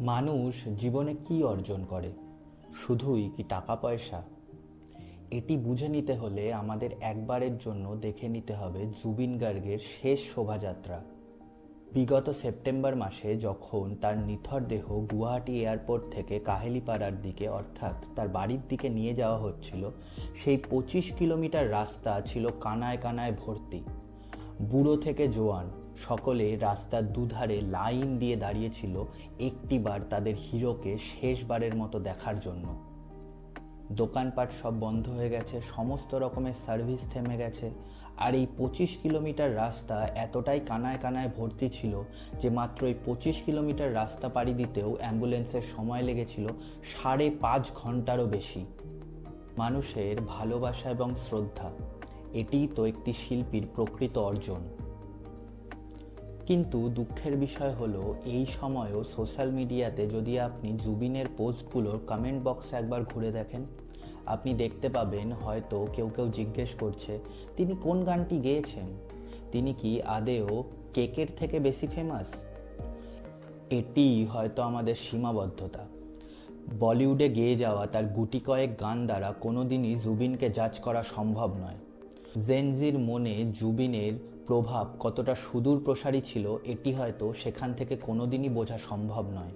মানুষ জীবনে কি অর্জন করে? শুধুই কি টাকা পয়সা এটি বুঝে নিতে হলে আমাদের একবারের জন্য দেখে নিতে হবে জুবিন গার্গের শেষ শোভাযাত্রা। বিগত সেপ্টেম্বর মাসে যখন তার নিথর দেহ গুয়াহাটি এয়ারপোর্ট থেকে কাহেলিপাড়ার দিকে, অর্থাৎ তার বাড়ির দিকে নিয়ে যাওয়া হচ্ছিল, সেই পঁচিশ কিলোমিটার রাস্তা ছিল কানায় কানায় ভর্তি। বুড়ো থেকে জোয়ান সকলে রাস্তার দুধারে লাইন দিয়ে দাঁড়িয়েছিল একটিবার তাদের হিরোকে শেষবারের মতো দেখার জন্য। দোকানপাট সব বন্ধ হয়ে গেছে, সমস্ত রকমের সার্ভিস থেমে গেছে। আর এই পঁচিশ কিলোমিটার রাস্তা এতটাই কানায় কানায় ভর্তি ছিল যে মাত্র এই পঁচিশ কিলোমিটার রাস্তা পাড়ি দিতেও অ্যাম্বুলেন্সের সময় লেগেছিল সাড়ে পাঁচ ঘন্টারও বেশি। মানুষের ভালোবাসা এবং শ্রদ্ধা। এটিই তো একটি শিল্পীর প্রকৃত অর্জন। কিন্তু দুঃখের বিষয় হলো, এই সময়ও সোশ্যাল মিডিয়াতে যদি আপনি জুবিনের পোস্টগুলোর কমেন্ট বক্সে একবার ঘুরে দেখেন, আপনি দেখতে পাবেন হয়তো কেউ কেউ জিজ্ঞেস করছে, তিনি কোন গানটি গেয়েছেন? তিনি কি আদেও কেকের থেকে বেশি ফেমাস এটি হয়তো আমাদের সীমাবদ্ধতা। বলিউডে গেয়ে যাওয়া তার গুটি কয়েক গান দ্বারা কোনোদিনই জুবিনকে জাজ করা সম্ভব নয়। জেনজির মনে জুবিনের প্রভাব কতটা সুদূর প্রসারী ছিল এটি হয়তো সেখান থেকে কোনোদিনই বোঝা সম্ভব নয়।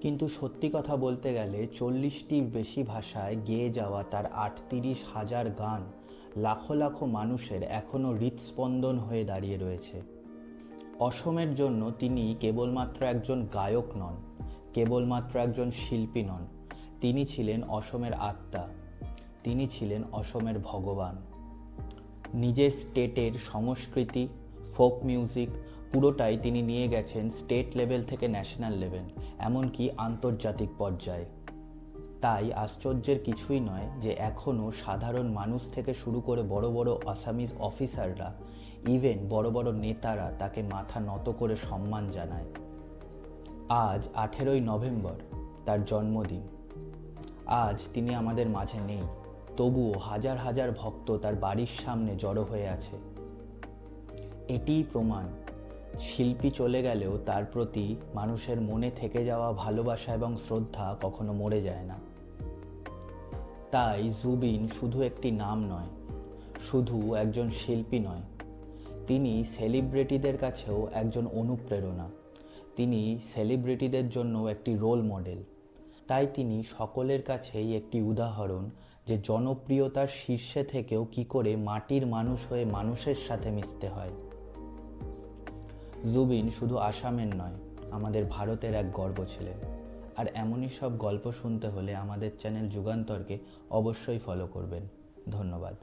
কিন্তু সত্যি কথা বলতে গেলে চল্লিশটির বেশি ভাষায় গেয়ে যাওয়া তার আটত্রিশ হাজার গান লাখো লাখো মানুষের এখনও হৃৎস্পন্দন হয়ে দাঁড়িয়ে রয়েছে। অসমের জন্য তিনি কেবলমাত্র একজন গায়ক নন, কেবলমাত্র একজন শিল্পী নন। তিনি ছিলেন অসমের আত্মা, তিনি ছিলেন অসমের ভগবান। নিজের স্টেটের সংস্কৃতি, ফোক মিউজিক পুরোটাই তিনি নিয়ে গেছেন স্টেট লেভেল থেকে ন্যাশনাল লেভেল, এমনকি আন্তর্জাতিক পর্যায়ে। তাই আশ্চর্যের কিছুই নয় যে এখনও সাধারণ মানুষ থেকে শুরু করে বড় বড় আসামিজ অফিসাররা, ইভেন বড় বড় নেতারা তাকে মাথা নত করে সম্মান জানায়। আজ আঠেরোই নভেম্বর, তার জন্মদিন। আজ তিনি আমাদের মাঝে নেই। তবুও হাজার হাজার ভক্ত তার বাড়ির সামনে জড়ো হয়ে আছে। এটিই প্রমাণ। শিল্পী চলে গেলেও তার প্রতি মানুষের মনে থেকে যাওয়া ভালোবাসা এবং শ্রদ্ধা কখনো মরে যায় না। তাই জুবিন শুধু একটি নাম নয়, শুধু একজন শিল্পী নয়। তিনি সেলিব্রিটিদের কাছেও একজন অনুপ্রেরণা। তিনি সেলিব্রিটিদের জন্য একটি রোল মডেল। তাই তিনি সকলের কাছেই একটি উদাহরণ যে জনপ্রিয়তার শীর্ষে থেকেও কি করে মাটির মানুষ হয়ে মানুষের সাথে মিশতে হয়। জুবিন শুধু আসামের নয়, আমাদের ভারতের এক গর্ব ছিলেন আর এমনই সব গল্প শুনতে হলে আমাদের চ্যানেল যুগান্তরকে অবশ্যই ফলো করবেন। ধন্যবাদ।